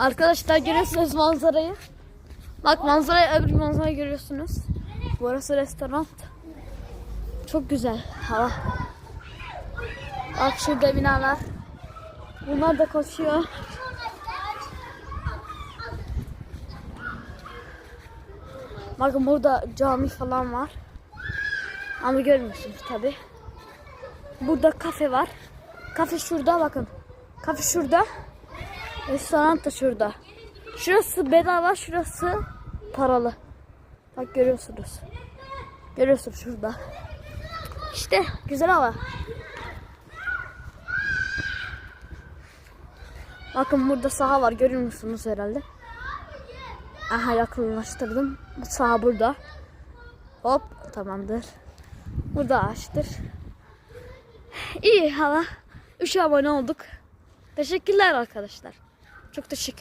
Arkadaşlar görüyorsunuz manzarayı. Bak manzarayı öbür manzarayı görüyorsunuz. Burası restoran. Çok güzel hava. Bak şurada binalar. Bunlar da koşuyor. Bakın burada cami falan var. Ama görmüyorsunuz tabi. Burada kafe var. Kafe şurada bakın. Kafe şurada. Restoran da şurada. Şurası bedava, şurası paralı. Bak görüyorsunuz. Görüyorsunuz şurada. İşte güzel hava. Bakın burada saha var. Görüyor musunuz herhalde? Aha yakınlaştırdım. Saha burada. Hop tamamdır. Burada ağaçtır. İyi hava. 3 abone olduk. Teşekkürler arkadaşlar. Çok teşekkür